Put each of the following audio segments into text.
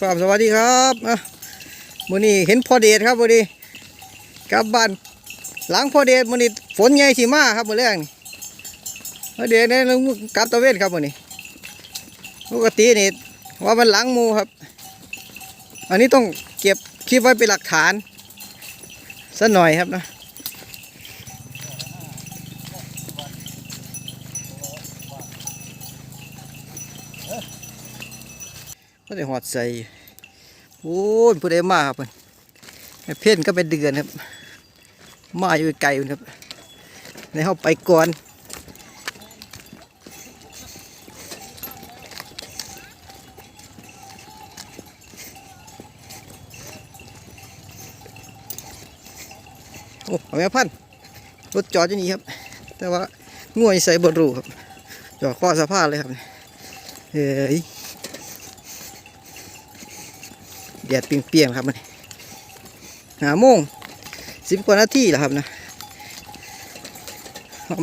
ฟาร์มสวัสดีครับอะมื้อนี้เห็นพอเดชครับมื้อนี้กลับบ้านหลังพอเดชมื้อนี้ฝนใหญ่สิมาครับมื้อแรกนี่พอเดชเนี่ยกลับตะเวนครับมื้อนี้ปกตินี่ว่ามันหลังมูครับ อันนี้ต้องเก็บคลิปไว้เป็นหลักฐานสักหน่อยครับนะ ได้หอดใส่โอ้ยผู้ใดมาครับเพิ่นแม่เพ่นก็เป็นเดือนครับ มาอยู่ไกลครับในเข้าไปก่อนโอ้เอาแม่พันธุ์รถจอดอยู่นี่ครับ แต่ว่าง่วยใส่บนรูครับ จอดข้อสะพานเลยครับ เฮ้ย แดดเปรียงๆครับมันหาโมงสิบกว่านาทีแล้วครับนะ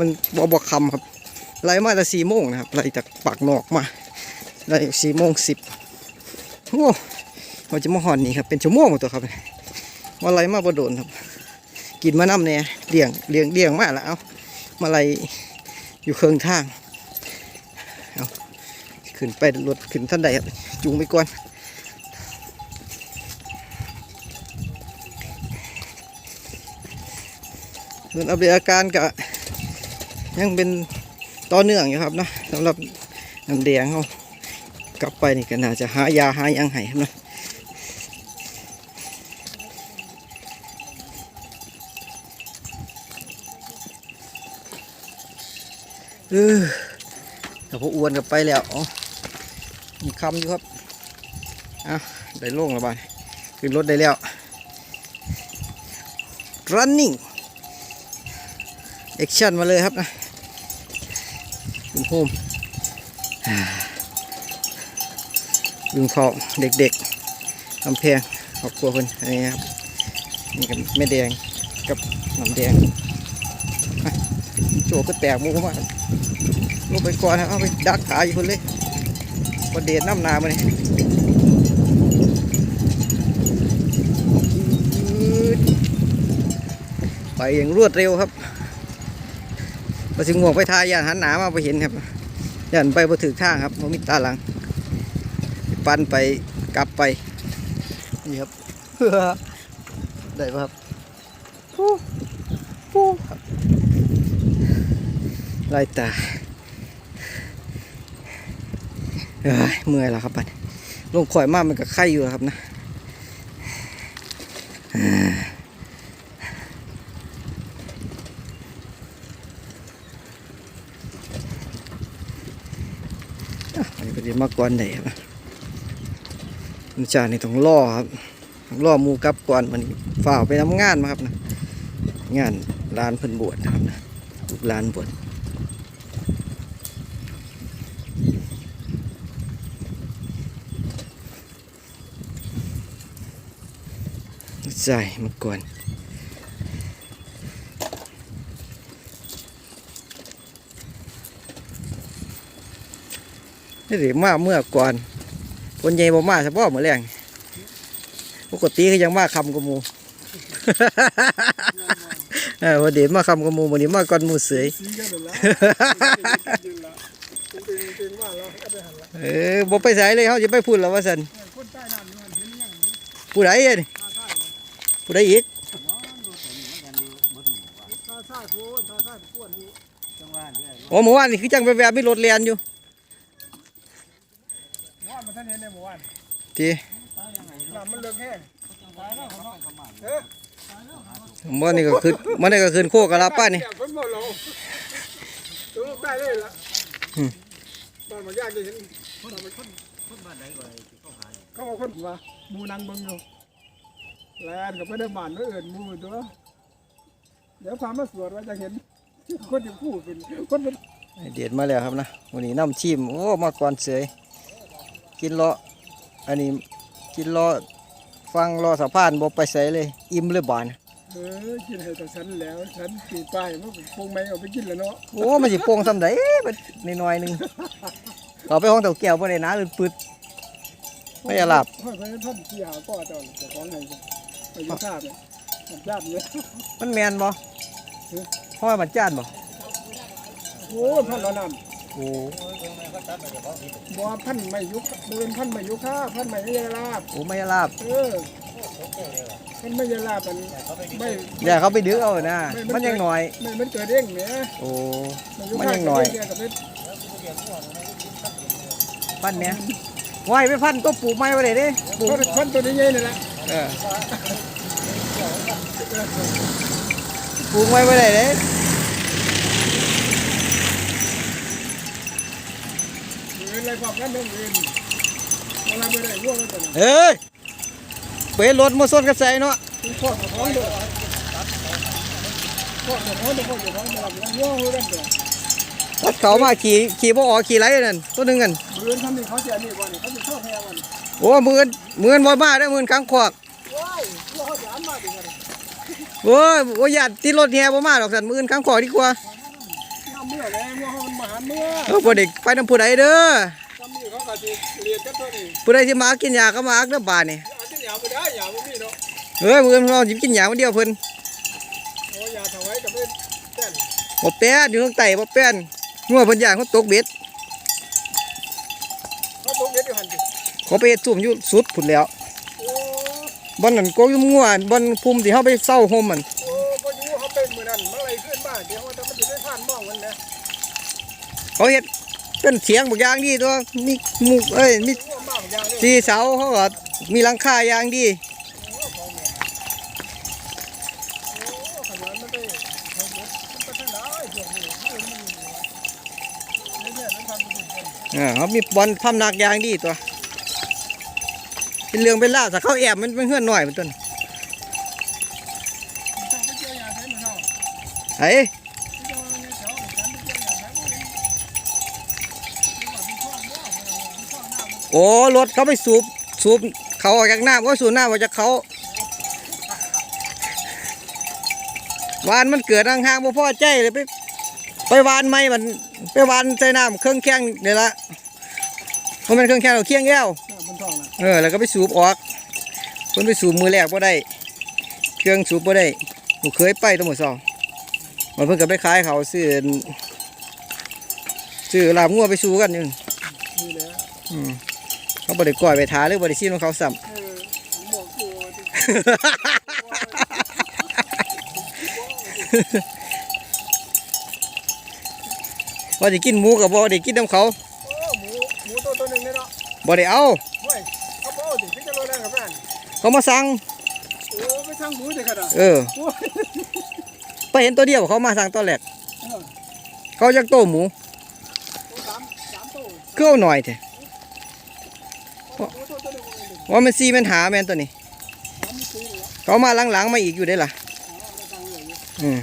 มันบอบคำครับไล่มาแต่สี่โมงนะครับไล่จากปากนอกมาไล่สี่โมงสิบโอ้เราจะมาหอนนี่ครับเป็นชั่วโมงตัวครับว่าไล่มาบ่โดนครับ กินมะน้ำเนี่ยเลี้ยงเลี้ยงเลี้ยงมากแล้วเอามาอะไรอยู่เครื่องทางเอาขึ้นไปรถขึ้นท่านใดครับจูงไปก่อน ส่วนอัปเดตอาการก็ยังเป็นต่อเนื่องอยู่ครับนะสำหรับน้ำแดงเขากลับไปนี่ก็น่าจะหายาหายังให้ครับนะเออแต่พออ้วนกับไปแล้วอ๋อมีคำอยู่ครับอะได้โล่งแล้วบ้านขึ้นรถได้แล้ว running action มาเลยครับนะคุณโฮมลุงพอเด็กๆลำแพงครอบครัวคนอันนี้ครับนี่กับแม่แดงกับน้ำแดงอะโจก็แตกมูเข้ามาลงไปก่อนครับเอาไปดักขาอยู่คนเลยประเด็นน้ำนามาเนี่ยไปอย่างรวดเร็วครับ พอสิงหวงไปทายยานหันหนามาไปเห็นครับยานไปบ่ถึงทางครับมันมีตาหลัง ปันไปกลับไป นี่ครับ ได้ปะครับปูปูครับไล่ตาเอ้ยเมื่อยแล้วครับบัดลงข่อยมากมันก็ไข่อยู่แล้วครับนะอ่าอะอันนี้ก็จะ มาก่อนไหนครับมันจ่านี่ต้องล่อครับต้องล่อมูกลับก่อนมันฝ่าไปทำงานมาครับนะงานร้านเพิ่นบวชนะครับนะลูกร้านบวชใส่มาก่อน นี่หรือมาเมื่อก่อนคนใหญ่บ่มาเฉพาะเมื่อแรงปกติก็ยังมาคำกับมูเออวันเดี๋ยวมาคำกับมูวันนี้มาก่อนมูเสยสีกันหมดแล้วยืนละเก่งเก่ากแล้วก็ไปหันละเออบ่ไปใส่เลยเขาจะไปพูดแล้วว่าสันคนใต้น้ำนี่ยังผู้ใดอะนี่ท่าใต้ผู้ใดอีกท่าใต้โค้ท่าใต้ป้วนอยู่จังหวัดเนี่ยโอ้เมื่อวานนี่คือจังไปแวะมีรถเลียนอยู่ ว่ามันท่านเห็นในหมู่บ้าน ทีน้ำมันเลิกแห้งตายแล้วเขาเออมันนี่ก็คือมันนี่ก็คือโคกะลาป้านี่คนบ่ลงตัวได้เลยละอืมบ้านมันยากจะเห็นคนคนคนบ้านไหนก็เขาเอาคนว่ามูนังเบิ่งอยู่แลนกับไม่ได้บ้านเอื่นมูตัวเดี๋ยวความมาสวดว่าจะเห็นคนที่พูดเป็นคนเป็นไอเดียดมาแล้วครับนะวันนี้น้ำชิมโอ้มาก่อนเสยกินเลาะ อันนี้กินเลาะฟังเลาะสะพานบ่ไปใส่เลย อิ่มเลยบานเออกินให้แต่ฉันแล้วฉันปีป้ายมันคงไม่เอาไปกินแล้วเนาะโอ้มันสิโป่งซำไดบัดนิดหน่อยหนึงเอาไปห้องเต่าแก้วบ่ได้นะลื่นปึดไม่ยาลาบห้อยไปท่านที่หาก็เจ้าเจ้าของไงไปอยุ่ทราบเนี่ยญาติเนี่ยมันแมนบ่ห้อยมันจ้านบ่โอ้พันละนั่นโอ้ บัวพันไม่ยุคเดินพันไม่ยุค่าพันไม่ยาลาบโอ้ไม่ยาลาบเออพันไม่ยาลาบมันไม่อย่าเขาไปดื้อเอานะมันยังน้อยไม่มันเกิดเองเนี่ยโอ้ไม่มันยังน้อยเกิดกับเพชรพันเนี้ยว่ายไปพันตัวปลูกไม้ไว้เลยดิปลูกพันพันตัวนี้ใหญ่นี่แหละเออปลูกไม้ไว้เลยเด้ เงินอะไร ความกันเรื่องเงินเวลาไม่ได้ร่วงกัน เอ้ยเปิดรถมาส่วนกระแสเนาะคุณพ่อกับพ่อด้วยพ่อกับพ่อด้วยพ่อกับพ่อมาแล้วร่วงกันเถอะรถเขามาขี่ขี่บ่ออกขี่ไรนั่นตัวหนึงกันเงินทำนี่เขาจะนี่วันนี้เขาจะชอบแพ้วันโอ้มือนมือนบ่มาได้อมือนครั้งขวากว้ายว่าเขาจะอันมาดีกันโอ้ยโอ้ยอย่าติดรถแห่บ่มาดอกสันมือนครั้งขวากดีกว่าน้ำเมื่อไงเมื่อเขามันมาหาเมื่อเออบ่เด็กไปนำผู้ใดเด้อทำนี่เขาก็จะเรียนกันตัวนี้ผู้ใดสิมากินยาก็มาอักเด้อบาดนี่อาจจะหยาบไปได้หยาบไม่เนาะเอ้ยมือนเราสิกินยาคนเดียวเพิ่นโอ้ยาถวายกับเป็นแก่นบ่แป้นอยู่ข้างใต้บ่แป้นงัวเพิ่นย่างเขาตกเบ็ดเขาตกเย็ดอยู่หันดิเขาไปเฮ็ดซุ่มอยู่สุดพุ่นแล้วโอ้บ่อนนั่นก็อยู่งัวบ่อนภูมิที่เฮาไปเซาโฮมมันโอ้พออยู่เขาเป็นมือนั้นมันอะไรขึ้นบ้านเดี๋ยวมันจะมันจะได้ผ่านมองมันนะเขาเฮ็ด เป็นเสียงบักอย่างดีตัวมีมุกเอ้ยมีสีเสาเขาก็มีหลังคาอย่างดีอ่าเขามีบอลพำนักยางดีตัวเป็นเรื่องเป็นราวถ้าเขาแอบมันเป็นเฮือนหน่อยเป็นต้นไปเจอยาใช้มันเนาะไอ้ไปเจอ โอ้รถเขาไปสูบสูบเขาออกจากน้ำก็สูบน้ำออกจากเขาวานมันเกิดห่างๆบ่พอใจเลยไปไปวานไม่มันไปวานใส่น้ำเครื่องแข้งนี่ละเพราะมันเครื่องแข้งเราเคียงแก้วหน้ามันท้องนะเออแล้วก็ไปสูบออกเพิ่นไปสูบมือแรกบ่ได้ เครื่องสูบบ่ได้หนูเคยไปแตั้งหมดสองมันเพิ่นก็ไปขายเขาซื้อซื้อลาบงัวไปสู้กันอยู่นี่แหละอืม เขาบ่ได้ก่อยไปทาหรือบ่ได้ซีนของเขาซ้ำเออหมวกตัวที่ว่าสิกินหมูก็บ่ได้กินน้ำเขาโอ้หมูหมูตัวตัวหนึ่งเนี่ยเนาะบ่ได้เอาเฮ้ยเขาบอกดิพี่จะรู้ได้กับแม่นเขามาสั่งโอ้ไปทางหมูเด็กขนาดเออโอ้ยไปเห็นตัวเดียวเขามาสั่งตอนแรกเออเขาจักโตหมูสามสามตัวคือเอาหน่อยแท้หมูตัวตัวหนึ่งเลย ว่ามันซีมันหาแม่นตัวนี้สามสี่เลยเขามาหลังๆมาอีกอยู่ได้ล่ะอ๋อไปทางเหลืองอยู่อืม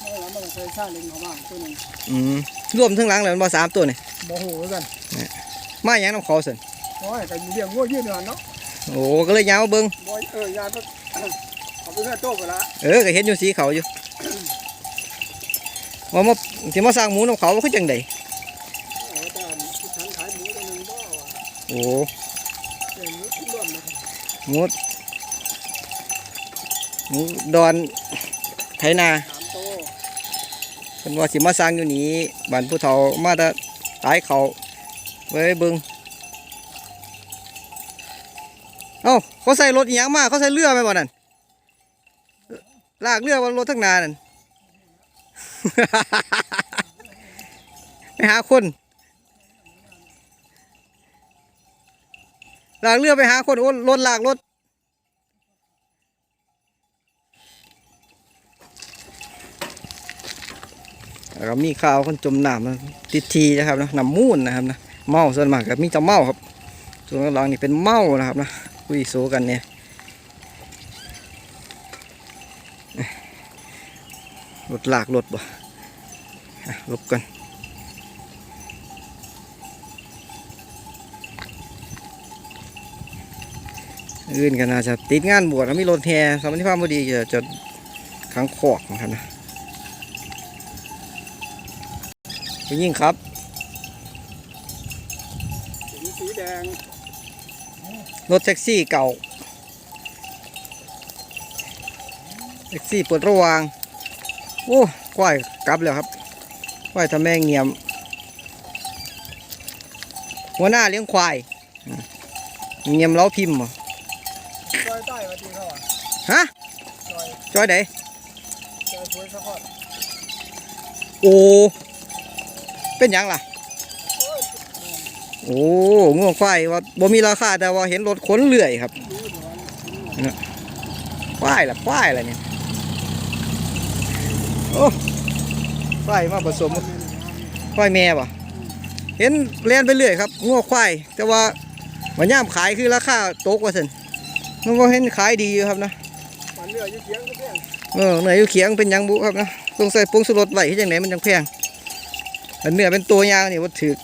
ไม่แล้วมันเคยสร้างเล็งเขาบ้างตัวหนึ่งอืมรวมทั้งหลังแล้วมันบ่สามตัวนี่โมโหกันมาหยังน้ำเขาซั่นโอ้ยกันเลี้ยงวัวยืดเดือนเนาะโอ้ก็เลยยาวมาเบิ่งบอยเออยาต้องเขาไปเพื่อโต้ไปละเออก็เห็นอยู่สีเขาอยู่ว่ามาสิมาสร้างหมูน้ำเขาว่าคือจังไดโอ้ หมูหมูดอนไถนาสามตเพิ่นว่าสิมาสร้างอยู่นี้บ้านผู้เฒ่ามาต่ตายเขาไว้บิ่งเอ้าเขาใส่รถอีหยังมากเขาใส่เรือไหมบ่นั่นลากเรือว่ารถทั้งนานั่นไปหาคน ลากเรือไปหาคนโอ้รถลากรถแล้วก็มีข่าวคนจมน้ำติดทีนะครับนะน้ำมูลนะครับนะเมาส่วนมากก็มีแต่เมาครับส่วนหลังนี่เป็นเมานะครับนะคุยโซกันเนี่ยรถลากรถบ่ลบกัน อื่นกันนะจะติดงานบวชแล้วมีรถแห่สมัยที่พาพอดีจะจะขังขอกนะครับนะไปยิ่งครับสีสีแดงรถแท็กซี่เก่าแท็กซี่เปิดระหวางโอ้ควายกลับแล้วครับควายทำแม่งเงียม หัวหน้าเลี้ยงควายอืมเงียมเล้าพิมพ์เหรอ ซอยใต้มาทีเขาอะ ฮะซอยจอยไหนซอยสวยสะพอดโอ้ เป็นหยังล่ะ โอ้ง่วงควายว่าบ่มีราคาแต่ว่าเห็นรถขนเลื่อยครับควายล่ะควายล่ะเนี่ยโอ้ควายมาผสมควายแม่ป่ะเห็นเลียนไปเรื่อยครับง่วงควายแต่ว่าวันย่ามขายคือราคาตกว่าสันมันก็เห็นขายดีอยู่ครับนะ เออยู่เคียงก็เพียงเออเนื้ออยู่เขียงเป็นยังบุครับนะต้องใส่ปรุงสุรสไว้ที่จังไหนมันจังแพงอันเนื้อเป็นตัวยางนี่ว่าถือ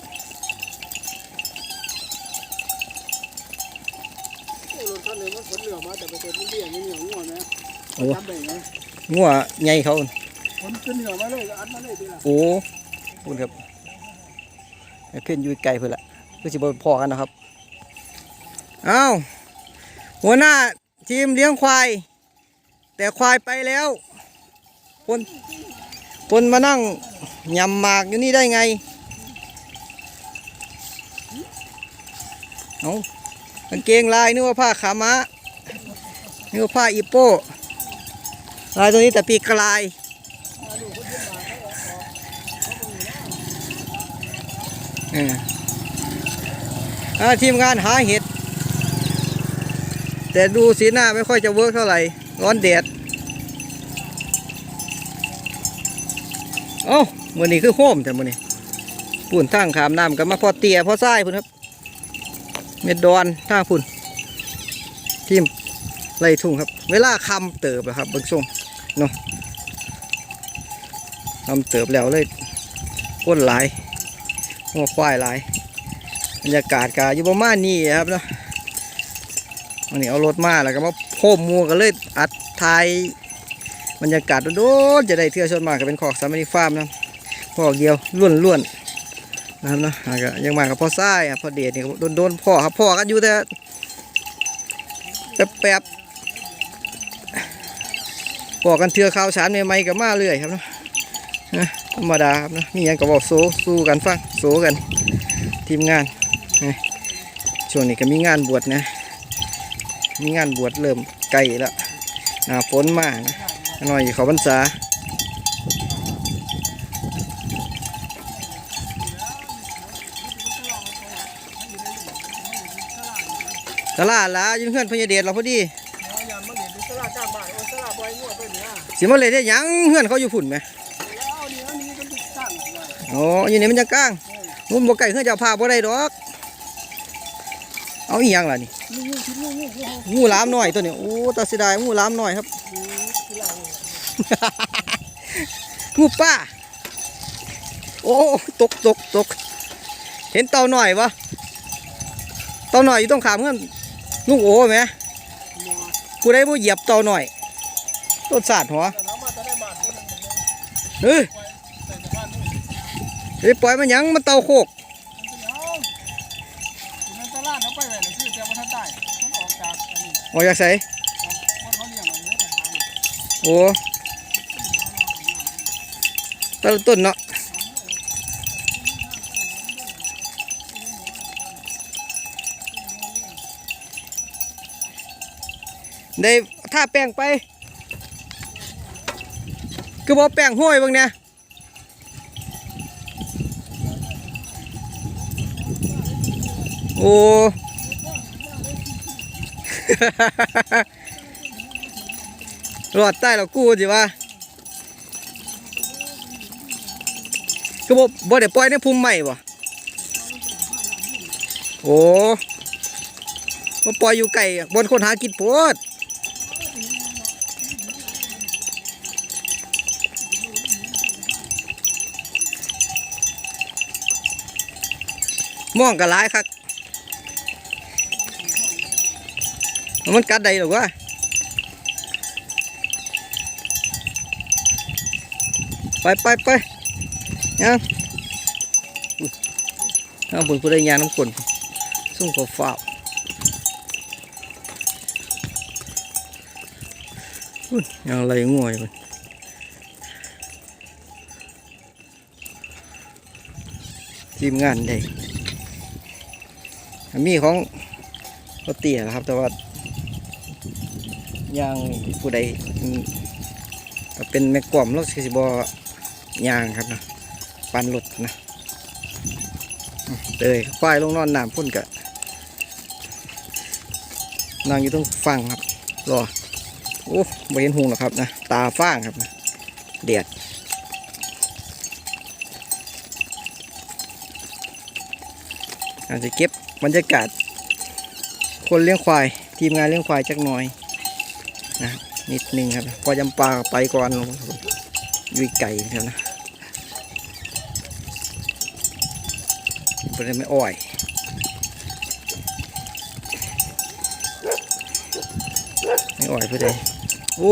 โอ้รถคันนึงมันขนเหลือมาแต่ไปเต็มเบี้ยยังเหนียวงัวนะโอ้จำได้ไงงัวใหญ่เขาขนขึ้นเหนือมาเลยก็อัดมาเลยทีละโอ้ขอบคุณครับไอ้เพื่อนอยู่ไกลเพื่อนละก็จะบพอกันนะครับอ้าวหัวหน้าทีมเลี้ยงควาย แต่ควายไปแล้ว คน คนมานั่งยำหมากอยู่นี่ได้ไงเอากางเกงลายนึกว่าผ้าขาม้านึกว่าผ้าอีโป้ลายตัวนี้แต่ปีกลายอทีมงานหาเห็ด แต่ดูสีหน้าไม่ค่อยจะเวิร์กเท่าไหร่ ร้อนแดด เอ้ามือนี้คือโฮมแต่มือนี้ปุ่นทางขามน้ำกันมาพอเตียพอทรายพุ่นครับ เม็ดดอนทางพุ่นทีมไล่ทุ่งครับ เวลาคำเติบอะครับเบิ่งส่งเนาะคำเติบแล้วเลยก้นหลายหัวควายหลายบรรยากาศกาอยู่ประมาณนี้ครับเนาะวันนี้เอารถมาแล้วก็มาโพมหมูกันเลยอัดทาย บรรยากาศโดนๆจะได้เที่ยวชนมากก็เป็นขอกสามัญฟาร์มนะพอกเดียวล้วนล้วนๆนะครับเนาะยังมากับพ่อซ้ายพ่อเดชนี่โดนโดนๆพ่อครับพ่อกันอยู่แต่แต่แป๊บๆบอกกันเถื่อข่าวสารใหม่ๆกับมาเรื่อยครับเนาะนะธรรมดาครับนะมีหยังก็บอกโซสู้กันฟังโซกันทีมงานนะช่วงนี้ก็มีงานบวชนะ มีงานบวชเริ่มใกล้แล้วหนาฝนมากนะ หน่อยเขาพรรษาตลาดละยืนเพื่อนพญเดชเราพอดีเอายามมาเด็ดดูสลากกลางบ้านโอ้สลากบอยงัวไปเนี่ยสิมาเลยได้ยังเพื่อนเขาอยู่ฝุ่นไหมแล้วเอานี่อันนี้ก็ติดตั้งไว้อ๋ออยู่นี่มันจะกลางมุมบ่ไก่เพื่อนจะพาบ่ได้ดอกเอาอีหยังล่ะนี่นี่ยิ่งคิดยิ่งยิ่งยิ่งงูหลามหน่อยตัวนี้โอ้ตาเสียดายงูหลามหน่อยครับ งูป้า โอ้ตกตกตกเห็นเต่าหน่อยวะเต่าหน่อยอยู่ต้องขามเงื่อนลุงโอ้ไหมหมอกูได้บ่เหยียบเต่าหน่อยต้นสาดหัวแต่น้ำมาจะได้บาทคนหนึ่งเฮ้ยใส่บ้านนี่เฮ้ยปล่อยมันหยังมันเต่าโคกเอาอยู่ในตลาดเอาไปไว้เลยชื่อเจ้าพระท่านใต้มันออกจากอันนี้ออกจากใส โอ้ต้นต้นเนาะได้ถ้าแป้งไปคือบอกแป้งห้อยเบางเนี่ยโอ้ รอดใต้เรากู้สิวะคือบ่บ่ได้ปล่อยในภูมิใหม่บ่โอ้มาปล่อยอยู่ไก่บนคนหากินโพดม่วงก็หลายคักมันกัดใดหรอกวะ ไปไปไปยังน้ำฝนกูได้ยาน้ำฝนซุ่มขอฝ้อย่างไรง่วยมันทีมงานได้มีของก็เตี๋ยนะครับ แต่ว่ายางผู้ใดเป็นแม่กล่อมเราสิบอ ยางครับนะปันรถนะเตยควายลงนอนน้ำพุ่นกะนั่งอยู่ตรงฟังครับรอโอ้ไม่เห็นหงหรอกครับนะตาฟ้างครับนะเดียดอาจจะเก็บบรรยากาศ คนเลี้ยงควาย ทีมงานเลี้ยงควายจักหน่อยนะนิดนึงครับ พอจำปาไปก่อนครับผมยุยไก่ครับนะ เป็นไม่อ้อยไม่อ่อยเพื่อใดโอ้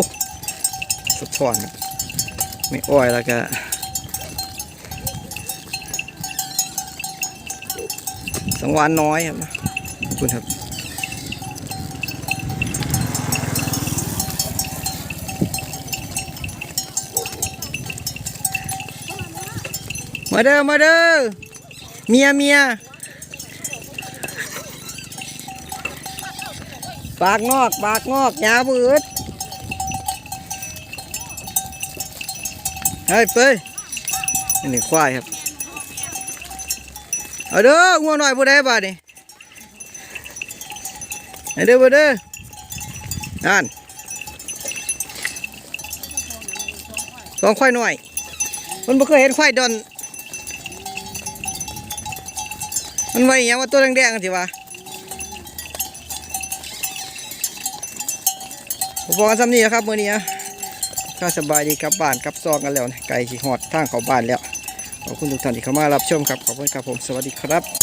สะท้อนไม่อ่อยแล้วก็สังวานน้อยครับคุณครับมาเด้อมาเด้อ เมียเมียปากงอกปากงอกยาบืดเฮ้ยเป้ยนี่ควายครับเอาเด้อง่วหน่อยผู้ใดบ้านี่เอเด้อบ่เด้อนั่นสองควายหน่อยมันบ่เคยเห็นควายดอน มันไว้ยังว่าตัวแดงๆกันสิวะผมบอกกันซ้ำนี่นะครับมื่อนี้ก็สบายดีกลับบ้านกับซองกันแล้วนะไก่สีหอดทางเขาบ้านแล้วขอบคุณทุกท่านที่เข้ามารับชมครับขอบคุณครับผมสวัสดีครับ